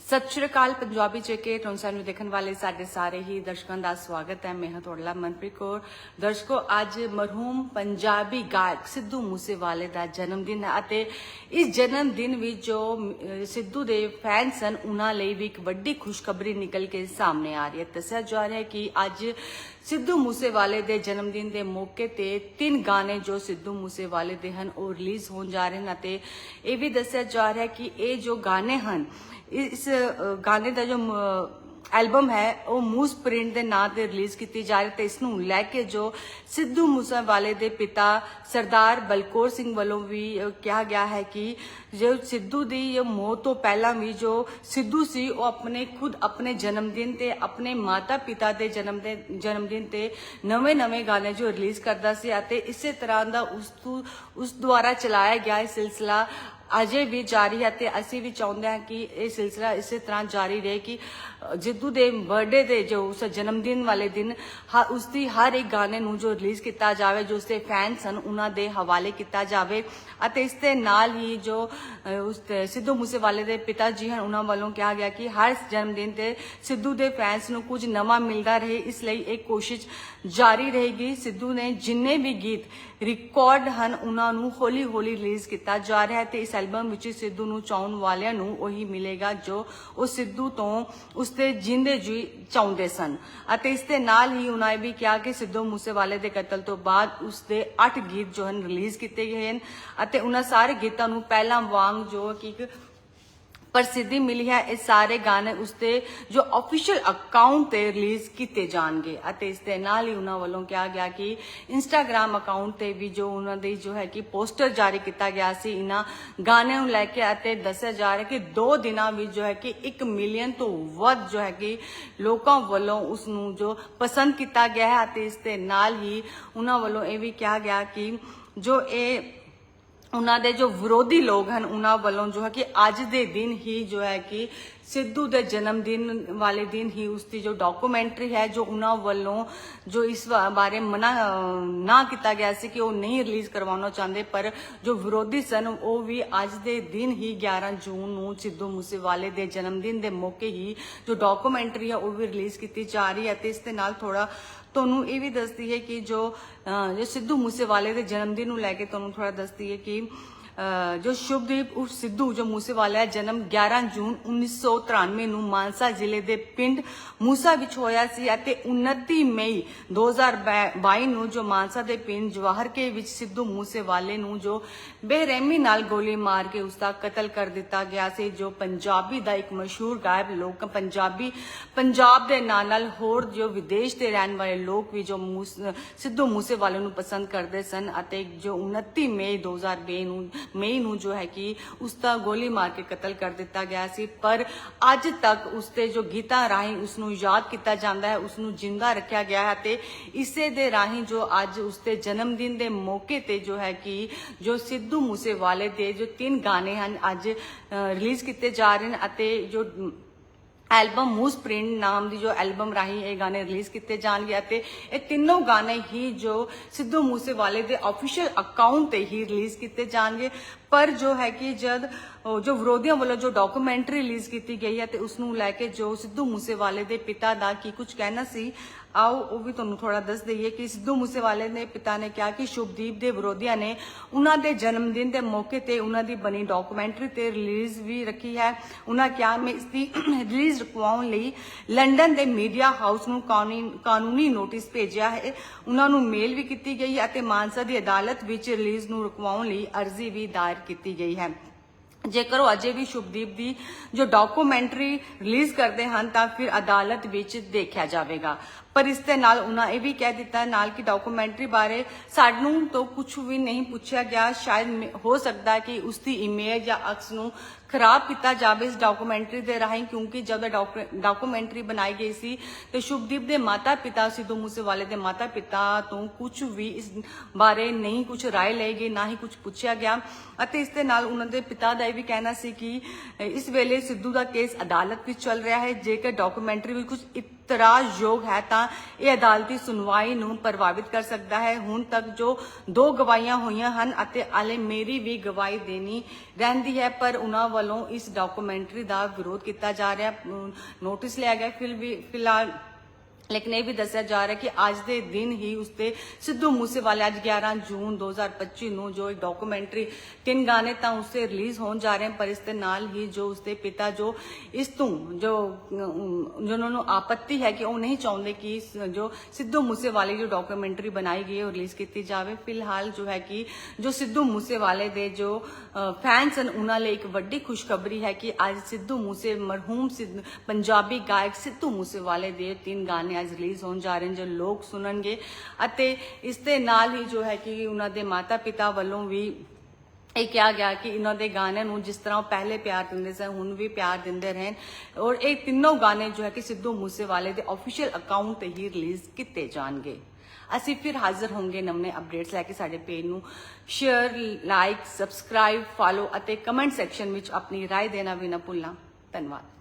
ਸਤਿ ਸ਼੍ਰੀ ਅਕਾਲ ਪੰਜਾਬੀ ਚੇਕੇ ਟੋਨਸਾ ਨੂੰ ਦੇਖਣ ਵਾਲੇ ਸਾਡੇ ਸਾਰੇ ਹੀ ਦਰਸ਼ਕਾਂ ਦਾ ਸਵਾਗਤ ਹੈ। ਮੈਂ ਹਾਂ ਤੁਹਾਡਾ ਮਨਪ੍ਰੀਤ ਕੌਰ। ਦਰਸ਼ਕੋ, ਅੱਜ ਮਰਹੂਮ ਪੰਜਾਬੀ ਗਾਇਕ ਸਿੱਧੂ ਮੂਸੇਵਾਲੇ ਦਾ ਜਨਮ ਦਿਨ ਹੈ ਅਤੇ ਇਸ ਜਨਮ ਦਿਨ ਵਿੱਚ ਜੋ ਸਿੱਧੂ ਦੇ ਫੈਨਸ ਹਨ ਉਹਨਾਂ ਲਈ ਵੀ ਇੱਕ ਵੱਡੀ ਖੁਸ਼ਖਬਰੀ ਨਿਕਲ ਕੇ ਸਾਹਮਣੇ ਆ ਰਹੀ ਹੈ। ਦੱਸਿਆ ਜਾ ਰਿਹਾ ਹੈ ਕਿ ਅੱਜ ਸਿੱਧੂ ਮੂਸੇਵਾਲੇ ਦੇ ਜਨਮ ਦਿਨ ਦੇ ਮੌਕੇ ਤੇ ਤਿੰਨ ਗਾਣੇ ਜੋ ਸਿੱਧੂ ਮੂਸੇਵਾਲੇ ਦੇ ਹਨ, ਉਹ ਰਿਲੀਜ਼ ਹੋਣ ਜਾ ਰਹੇ ਹਨ ਅਤੇ ਇਹ ਵੀ ਦੱਸਿਆ ਜਾ ਰਿਹਾ ਹੈ ਕਿ ਇਹ ਜੋ ਗਾਣੇ ਹਨ ਇਸ ਗਾਣੇ ਦਾ ਜੋ ਐਲਬਮ ਹੈ, ਉਹ ਮੂਸ ਪ੍ਰਿੰਟ ਦੇ ਨਾਂ ਤੇ ਰਿਲੀਜ਼ ਕੀਤੀ ਜਾ ਰਹੀ ਤੇ ਇਸ ਨੂੰ ਲੈ ਕੇ ਜੋ ਸਿੱਧੂ ਮੂਸੇਵਾਲੇ ਦੇ ਪਿਤਾ ਸਰਦਾਰ ਬਲਕੌਰ ਸਿੰਘ ਵੱਲੋਂ ਵੀ ਕਿਹਾ ਗਿਆ ਹੈ ਕਿ ਜੋ ਸਿੱਧੂ ਦੀ ਇਹ ਮੌਤ ਤੋਂ ਪਹਿਲਾਂ ਵੀ ਜੋ ਸਿੱਧੂ ਸੀ, ਉਹ ਆਪਣੇ ਖੁਦ ਆਪਣੇ ਜਨਮ ਦਿਨ ਤੇ ਆਪਣੇ ਮਾਤਾ ਪਿਤਾ ਦੇ ਜਨਮ ਦੇ, ਜਨਮ ਦਿਨ ਤੇ ਨਵੇਂ ਨਵੇਂ ਗਾਣੇ ਜੋ ਰਿਲੀਜ਼ ਕਰਦਾ ਸੀ ਅਤੇ ਇਸੇ ਤਰ੍ਹਾਂ ਦਾ ਉਸ ਤੋਂ, ਉਸ ਦੁਆਰਾ ਚਲਾਇਆ ਗਿਆ ਇਹ ਸਿਲਸਿਲਾ ਅਜੇ ਵੀ ਜਾਰੀ ਹੈ ਤੇ ਅਸੀਂ ਵੀ ਚਾਹੁੰਦੇ ਹਾਂ ਕਿ ਇਹ ਸਿਲਸਿਲਾ ਇਸੇ ਤਰ੍ਹਾਂ ਜਾਰੀ ਰਹੇ ਕਿ ਅ, ਜਿੱਦੂ ਦੇ ਬਰਥਡੇ ਦੇ ਜੋ ਉਸ ਜਨਮ ਦਿਨ ਵਾਲੇ ਦਿਨ ਹ- ਉਸ ਦੀ ਹਰ ਇੱਕ ਗਾਣੇ ਨੂੰ ਜੋ ਰਿਲੀਜ਼ ਕੀਤਾ ਜਾਵੇ ਜੋ ਉਸਦੇ ਫੈਨਸ ਹਨ ਉਹਨਾਂ ਦੇ ਹਵਾਲੇ ਕੀਤਾ ਜਾਵੇ ਅਤੇ ਇਸ ਦੇ ਨਾਲ ਹੀ ਜੋ ਉਸ ਸਿੱਧੂ ਮੂਸੇਵਾਲੇ ਦੇ ਪਿਤਾ ਜੀ ਹਨ ਉਹਨਾਂ ਵੱਲੋਂ ਕਿਹਾ ਗਿਆ ਕਿ ਹਰ ਜਨਮ ਦਿਨ ਤੇ ਸਿੱਧੂ ਦੇ ਫੈਨਸ ਨੂੰ ਕੁਝ ਨਵਾਂ ਮਿਲਦਾ ਰਹੇ ਇਸ ਲਈ ਇਹ ਕੋਸ਼ਿਸ਼ ਜਾਰੀ ਰਹੇਗੀ। ਸਿੱਧੂ ਨੇ ਜਿੰਨੇ ਵੀ ਗੀਤ ਰਿਕਾਰਡ ਹਨ ਉਹਨਾਂ ਨੂੰ ਹੌਲੀ ਹੌਲੀ ਰਿਲੀਜ਼ ਕੀਤਾ ਜਾ ਰਿਹਾ ਹੈ ਤੇ ਇਸ ਐਲਬਮ ਵਿੱਚ ਸਿੱਧੂ ਨੂੰ ਚਾਹਣ ਵਾਲਿਆਂ ਨੂੰ ਉਹੀ ਮਿਲੇਗਾ ਜੋ ਉਹ ਸਿੱਧੂ ਤੋਂ ਉਸਦੇ ਜਿੰਦੇ ਜੀ ਚਾਹੁੰਦੇ ਸਨ। ਅਤੇ ਇਸ ਦੇ ਨਾਲ ਹੀ ਉਹਨਾਂ ਇਹ ਵੀ ਕਿਹਾ ਕਿ ਸਿੱਧੂ ਮੂਸੇਵਾਲੇ ਦੇ ਕਤਲ ਤੋਂ ਬਾਅਦ ਉਸ ਦੇ 8 ਗੀਤ ਜੋ ਹਨ ਰਿਲੀਜ਼ ਕੀਤੇ ਗਏ ਹਨ ਅਤੇ ਉਹਨਾਂ ਸਾਰੇ ਗੀਤਾਂ ਨੂੰ ਪਹਿਲਾਂ ਵਾਂਗ ਜੋ ਕਿ ਪ੍ਰਸਿੱਧੀ ਮਿਲੀ ਹੈ। ਇਹ ਸਾਰੇ ਗਾਣੇ ਉਸਦੇ ਜੋ ਅਫੀਸ਼ੀਅਲ ਅਕਾਊਂਟ ਤੇ ਰਿਲੀਜ਼ ਕੀਤੇ ਜਾਣਗੇ ਅਤੇ ਇਸ ਦੇ ਨਾਲ ਹੀ ਉਹਨਾਂ ਵੱਲੋਂ ਕਿਹਾ ਗਿਆ ਕਿ ਇੰਸਟਾਗ੍ਰam ਅਕਾਊਂਟ ਤੇ ਵੀ ਜੋ ਉਹਨਾਂ ਦੀ ਜੋ ਹੈ ਕਿ ਪੋਸਟਰ ਜਾਰੀ ਕੀਤਾ ਗਿਆ ਸੀ ਇਹਨਾਂ ਗਾਣਿਆਂ ਨੂੰ ਲੈ ਕੇ ਅਤੇ ਦੱਸਿਆ ਜਾ ਰਿਹਾ ਕਿ 2 ਦਿਨਾਂ ਵਿੱਚ ਜੋ ਹੈ ਕਿ 1 ਮਿਲੀਅਨ ਤੋਂ ਵੱਧ ਜੋ ਹੈ ਕਿ ਲੋਕਾਂ ਵੱਲੋਂ ਉਸ ਨੂੰ ਜੋ ਪਸੰਦ ਕੀਤਾ ਗਿਆ ਹੈ ਅਤੇ ਇਸ ਦੇ ਨਾਲ ਹੀ ਉਹਨਾਂ ਵੱਲੋਂ ਇਹ ਵੀ ਕਿਹਾ ਗਿਆ ਕਿ ਜੋ ਇਹ ਉਹਨਾਂ ਦੇ ਜੋ ਵਿਰੋਧੀ ਲੋਕ ਹਨ, ਉਹਨਾਂ ਵੱਲੋਂ ਜੋ ਹੈ ਕਿ ਅੱਜ ਦੇ ਦਿਨ ਹੀ ਜੋ ਹੈ ਕਿ ਸਿੱਧੂ ਦੇ ਜਨਮ ਦਿਨ ਵਾਲੇ ਦਿਨ ਹੀ ਉਸ ਦੀ ਜੋ ਡਾਕੂਮੈਂਟਰੀ ਹੈ, ਜੋ ਉਹਨਾਂ ਵੱਲੋਂ ਜੋ ਇਸ ਬਾਰੇ ਮਨਾ ਨਾ ਕੀਤਾ ਗਿਆ ਸੀ ਕਿ ਉਹ ਨਹੀਂ ਰਿਲੀਜ਼ ਕਰਵਾਉਣਾ ਚਾਹੁੰਦੇ, ਪਰ ਜੋ ਵਿਰੋਧੀ ਸਨ, ਉਹ ਵੀ ਅੱਜ ਦੇ ਦਿਨ ਹੀ 11 ਜੂਨ ਨੂੰ ਸਿੱਧੂ ਮੂਸੇਵਾਲੇ ਦੇ ਜਨਮ ਦਿਨ ਦੇ ਮੌਕੇ ਹੀ ਜੋ ਡਾਕੂਮੈਂਟਰੀ ਹੈ, ਉਹ ਵੀ ਰਿਲੀਜ਼ ਕੀਤੀ ਜਾ ਰਹੀ ਹੈ ਤੇ ਇਸ ਦੇ ਨਾਲ ਥੋੜਾ ਤੁਹਾਨੂੰ ਇਹ ਵੀ ਦੱਸਦੀ ਹੈ ਕਿ ਜੋ ਅਹ, ਜੋ ਸਿੱਧੂ ਮੂਸੇਵਾਲੇ ਦੇ ਜਨਮ ਦਿਨ ਨੂੰ ਲੈ ਕੇ ਤੁਹਾਨੂੰ ਥੋੜਾ ਦੱਸਦੀ ਹੈ ਕਿ ਜੋ ਸ਼ੁਭਦੀਪ ਉਰਫ ਸਿੱਧੂ, ਜੋ ਮੂਸੇਵਾਲਾ ਜਨਮ 11 ਜੂਨ 1993 ਨੂੰ ਮਾਨਸਾ ਜ਼ਿਲ੍ਹੇ ਦੇ ਪਿੰਡ ਮੂਸਾ ਵਿੱਚ ਹੋਇਆ ਸੀ ਅਤੇ 29 ਮਈ 2022 ਨੂੰ ਜੋ ਮਾਨਸਾ ਦੇ ਪਿੰਡ ਜਵਾਹਰ ਵਿੱਚ ਸਿੱਧੂ ਮੂਸੇਵਾਲੇ ਨੂੰ ਜੋ ਬੇਰਹਿਮੀ ਨਾਲ ਗੋਲੀ ਮਾਰ ਕੇ ਉਸ ਦਾ ਕਤਲ ਕਰ ਦਿੱਤਾ ਗਿਆ ਸੀ, ਜੋ ਪੰਜਾਬੀ ਦਾ ਇੱਕ ਮਸ਼ਹੂਰ ਗਾਇਬ ਲੋਕ, ਪੰਜਾਬੀ, ਪੰਜਾਬ ਦੇ ਨਾਲ ਨਾਲ ਹੋਰ ਜੋ ਵਿਦੇਸ਼ ਦੇ ਰਹਿਣ ਵਾਲੇ ਲੋਕ ਵੀ ਜੋ ਸਿੱਧੂ ਮੂਸੇਵਾਲੇ ਨੂੰ ਪਸੰਦ ਕਰਦੇ ਸਨ ਅਤੇ ਜੋ 29 ਮਈ 2022 ਨੂੰ ਮਈ ਨੂੰ ਜੋ ਹੈ ਕਿ ਉਸ ਦਾ ਗੋਲੀ ਮਾਰ ਕੇ ਕਤਲ ਕਰ ਦਿੱਤਾ ਗਿਆ ਸੀ। ਪਰ ਅੱਜ ਤੱਕ ਉਸ ਤੇ ਜੋ ਗੀਤਾਂ ਰਾਹੀਂ ਉਸ ਨੂੰ ਯਾਦ ਕੀਤਾ ਜਾਂਦਾ ਹੈ, ਉਸ ਨੂੰ ਜਿੰਦਾ ਰੱਖਿਆ ਗਿਆ ਹੈ ਤੇ ਇਸੇ ਦੇ ਰਾਹੀਂ ਜੋ ਅੱਜ ਉਸ ਦੇ ਜਨਮ ਦਿਨ ਦੇ ਮੌਕੇ ਤੇ ਜੋ ਹੈ ਕਿ ਜੋ ਸਿੱਧੂ ਮੂਸੇਵਾਲੇ ਦੇ ਜੋ ਤਿੰਨ ਗਾਣੇ ਹਨ ਅੱਜ ਰਿਲੀਜ਼ ਕੀਤੇ ਜਾ ਰਹੇ ਨੇ ਅਤੇ ਜੋ ਐਲਬਮ ਮੂਸ ਪ੍ਰਿੰਟ ਨਾਮ ਦੀ ਜੋ ਐਲਬਮ ਰਾਹੀਂ ਇਹ ਗਾਣੇ ਰਿਲੀਜ਼ ਕੀਤੇ ਜਾਣਗੇ ਅਤੇ ਇਹ ਤਿੰਨੋਂ ਗਾਣੇ ਹੀ ਜੋ ਸਿੱਧੂ ਮੂਸੇਵਾਲੇ ਦੇ ਅਫੀਸ਼ੀਅਲ ਅਕਾਊਂਟ ਤੇ ਹੀ ਰਿਲੀਜ਼ ਕੀਤੇ ਜਾਣਗੇ। ਪਰ ਜੋ ਹੈ ਕਿ ਜਦ ਜੋ ਵਿਰੋਧੀਆਂ ਵੱਲੋਂ ਜੋ ਡਾਕੂਮੈਂਟਰੀ ਰਿਲੀਜ਼ ਕੀਤੀ ਗਈ ਹੈ ਤੇ ਉਸ ਨੂੰ ਲੈ ਕੇ ਜੋ ਸਿੱਧੂ ਮੂਸੇਵਾਲੇ ਦੇ ਪਿਤਾ ਦਾ ਕੀ ਕੁਝ ਕਹਿਣਾ ਸੀ, ਆਓ ਉਹ ਵੀ ਤੁਹਾਨੂੰ ਥੋੜਾ ਦੱਸ ਦਈਏ ਕਿ ਸਿੱਧੂ ਮੂਸੇਵਾਲੇ ਦੇ ਪਿਤਾ ਨੇ ਕਿਹਾ ਕਿ ਸ਼ੁਭਦੀਪ ਦੇ ਵਿਰੋਧੀਆਂ ਨੇ ਉਹਨਾਂ ਦੇ ਜਨਮ ਦਿਨ ਦੇ ਮੌਕੇ ਤੇ ਉਹਨਾਂ ਦੀ ਬਣੀ ਡਾਕੂਮੈਂਟਰੀ ਤੇ ਰਿਲੀਜ਼ ਵੀ ਰੱਖੀ ਹੈ। ਉਹਨਾਂ ਕਿਹਾ, ਮੈਂ ਇਸ ਦੀ ਰਿਲੀਜ਼ ਰਕਵਾਉਣ ਲਈ ਲੰਡਨ ਦੇ ਮੀਡੀਆ ਹਾਊਸ ਨੂੰ ਕਾਨੂੰਨੀ ਨੋਟਿਸ ਭੇਜਿਆ ਹੈ। ਉਹਨਾਂ ਨੂੰ ਮੇਲ ਵੀ ਕੀਤੀ ਗਈ ਅਤੇ ਮਾਨਸਾ ਦੀ ਅਦਾਲਤ ਵਿੱਚ ਰਿਲੀਜ਼ ਨੂੰ ਰਕਵਾਉਣ ਲਈ ਅਰਜ਼ੀ ਵੀ ਦਾਇਰ ਕੀਤੀ ਗਈ ਹੈ। ਜੇਕਰ ਉਹ ਅਜੇ ਵੀ ਸ਼ੁਭਦੀਪ ਦੀ ਜੋ ਡਾਕੂਮੈਂਟਰੀ ਰਿਲੀਜ਼ ਕਰਦੇ ਹਨ, ਤਾਂ ਫਿਰ ਅਦਾਲਤ ਵਿੱਚ ਦੇਖਿਆ ਜਾਵੇਗਾ। ਪਰ ਇਸ ਦੇ ਨਾਲ ਉਹਨਾਂ ਇਹ ਵੀ ਕਹਿ ਦਿੱਤਾ ਨਾਲ ਕਿ ਡਾਕੂਮੈਂਟਰੀ ਬਾਰੇ ਸਾਨੂੰ ਤੋਂ ਕੁਝ ਵੀ ਨਹੀਂ ਪੁੱਛਿਆ ਗਿਆ। ਸ਼ਾਇਦ ਹੋ ਸਕਦਾ ਹੈ ਕਿ ਉਸ ਦੀ ਇਮੇਜ ਜਾਂ ਅਕਸ ਨੂੰ ਖਰਾਬ ਕੀਤਾ ਜਾਵੇ ਇਸ ਡਾਕੂਮੈਂਟਰੀ ਦੇ ਰਾਹੀਂ, ਕਿਉਂਕਿ ਜਦ ਇਹ ਡਾਕੂਮੈਂਟਰੀ ਬਣਾਈ ਗਈ ਸੀ ਤੇ ਸ਼ੁਭਦੀਪ ਦੇ ਮਾਤਾ ਪਿਤਾ ਸਿੱਧੂ ਮੂਸੇਵਾਲੇ ਦੇ ਮਾਤਾ ਪਿਤਾ ਤੋਂ ਕੁਝ ਵੀ ਇਸ ਬਾਰੇ ਨਹੀਂ ਕੁਝ ਰਾਏ ਲਈ ਗਈ, ਨਾ ਹੀ ਕੁਝ ਪੁੱਛਿਆ ਗਿਆ। ਅਤੇ ਇਸ ਦੇ ਨਾਲ ਉਹਨਾਂ ਦੇ ਪਿਤਾ ਦਾ ਇਹ ਵੀ ਕਹਿਣਾ ਸੀ ਕਿ ਇਸ ਵੇਲੇ ਸਿੱਧੂ ਦਾ ਕੇਸ ਅਦਾਲਤ ਵਿੱਚ ਚੱਲ ਰਿਹਾ ਹੈ। ਜੇਕਰ ਡਾਕੂਮੈਂਟਰੀ ਵਿੱਚ ਕੁਝ ਇਤਰਾਜ਼ਯੋਗ ਹੈ ਤਾਂ ਇਹ ਅਦਾਲਤੀ ਸੁਣਵਾਈ ਨੂੰ ਪ੍ਰਭਾਵਿਤ ਕਰ ਸਕਦਾ ਹੈ। ਹੁਣ ਤੱਕ ਜੋ ਦੋ ਗਵਾਹੀਆਂ ਹੋਈਆਂ ਹਨ ਅਤੇ ਅਲੇ ਮੇਰੀ ਵੀ ਗਵਾਹੀ ਦੇਣੀ ਰਹਿੰਦੀ ਹੈ, ਪਰ ਉਹਨਾਂ ਵੱਲੋਂ ਇਸ ਡਾਕੂਮੈਂਟਰੀ ਦਾ ਵਿਰੋਧ ਕੀਤਾ ਜਾ ਰਿਹਾ ਨੋਟਿਸ ਲਿਆ ਗਿਆ ਫਿਰ ਵੀ, ਫਿਲਹਾਲ ਲੇਕਿਨ ਇਹ ਵੀ ਦੱਸਿਆ ਜਾ ਰਿਹਾ ਕਿ ਅੱਜ ਦੇ ਦਿਨ ਹੀ ਉਸਤੇ ਸਿੱਧੂ ਮੂਸੇਵਾਲੇ ਅੱਜ 11 ਜੂਨ 2025 ਨੂੰ ਜੋ ਇੱਕ ਡਾਕੂਮੈਂਟਰੀ ਤਿੰਨ ਗਾਣੇ ਤਾਂ ਉਸਤੇ ਰਿਲੀਜ਼ ਹੋਣ ਜਾ ਰਹੇ ਹਨ, ਪਰ ਇਸ ਦੇ ਨਾਲ ਹੀ ਜੋ ਉਸਦੇ ਪਿਤਾ ਜੋ ਇਸ ਤੋਂ ਜੋ ਉਹਨਾਂ ਨੂੰ ਆਪੱਤੀ ਹੈ ਕਿ ਉਹ ਨਹੀਂ ਚਾਹੁੰਦੇ ਕਿ ਜੋ ਸਿੱਧੂ ਮੂਸੇਵਾਲੇ ਜੋ ਡਾਕੂਮੈਂਟਰੀ ਬਣਾਈ ਗਈ ਹੈ, ਉਹ ਰਿਲੀਜ਼ ਕੀਤੀ ਜਾਵੇ। ਫਿਲਹਾਲ ਜੋ ਹੈ ਕਿ ਜੋ ਸਿੱਧੂ ਮੂਸੇਵਾਲੇ ਦੇ ਜੋ ਫੈਨਸ ਹਨ, ਉਹਨਾਂ ਲਈ ਇੱਕ ਵੱਡੀ ਖੁਸ਼ਖਬਰੀ ਹੈ ਕਿ ਅੱਜ ਸਿੱਧੂ ਮੂਸੇ, ਮਰਹੂਮ ਸਿੱਧ- ਪੰਜਾਬੀ ਗਾਇਕ ਸਿੱਧੂ ਮੂਸੇਵਾਲੇ ਦੇ ਤਿੰਨ ਗਾਣੇ ਅੱਜ ਰਿਲੀਜ਼ ਹੋਣ ਜਾ ਰਹੇ ਹਨ ਜੋ ਲੋਕ ਸੁਣਨਗੇ ਅਤੇ ਇਸ ਦੇ ਨਾਲ ਹੀ ਜੋ ਹੈ ਕਿ ਉਹਨਾਂ ਦੇ ਮਾਤਾ ਪਿਤਾ ਵੱਲੋਂ ਵੀ ਇਹ ਕਿਹਾ ਗਿਆ ਕਿ ਇਹਨਾਂ ਦੇ ਗਾਣਿਆਂ ਨੂੰ ਜਿਸ ਤਰ੍ਹਾਂ ਉਹ ਪਹਿਲੇ ਪਿਆਰ ਦਿੰਦੇ ਸਨ ਹੁਣ ਵੀ ਪਿਆਰ ਦਿੰਦੇ ਰਹਿਣ ਔਰ ਇਹ ਤਿੰਨੋਂ ਗਾਣੇ ਜੋ ਹੈ ਕਿ ਸਿੱਧੂ ਮੂਸੇਵਾਲੇ ਦੇ ਅਫੀਸ਼ੀਅਲ ਅਕਾਊਂਟ ਤੇ ਹੀ ਰਿਲੀਜ਼ ਕੀਤੇ ਜਾਣਗੇ ਅਸੀਂ ਫਿਰ ਹਾਜ਼ਰ ਹੋਵਾਂਗੇ ਨਵੇਂ ਅਪਡੇਟਸ ਲੈ ਕੇ ਸਾਡੇ ਪੇਜ ਨੂੰ ਸ਼ੇਅਰ ਲਾਈਕ ਸਬਸਕ੍ਰਾਈਬ ਫਾਲੋ ਅਤੇ ਕਮੈਂਟ ਸੈਕਸ਼ਨ ਵਿੱਚ ਆਪਣੀ رائے ਦੇਣਾ ਵੀ ਨਾ ਭੁੱਲਣਾ ਧੰਨਵਾਦ